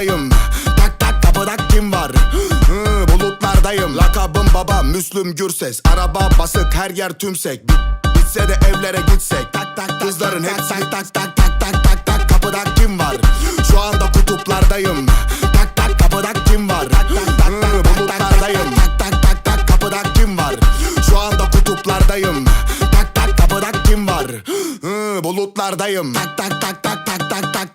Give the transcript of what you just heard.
kutuplardayım Tak tak kapıda kim var Hı, Bulutlardayım Lakabım baba Müslüm Gürses Araba basık her yer tümsek Bi- Bitse de evlere gitsek Tak tak Kızların hep tak tak tak tak tak tak tak Kapıda kim var Şu anda kutuplardayım Tak tak kapıda kim var Hı, Bulutlardayım Tak tak tak tak kapıda kim var Şu anda kutuplardayım Tak tak kapıda kim var Hı, Bulutlardayım tak tak tak tak tak tak Tak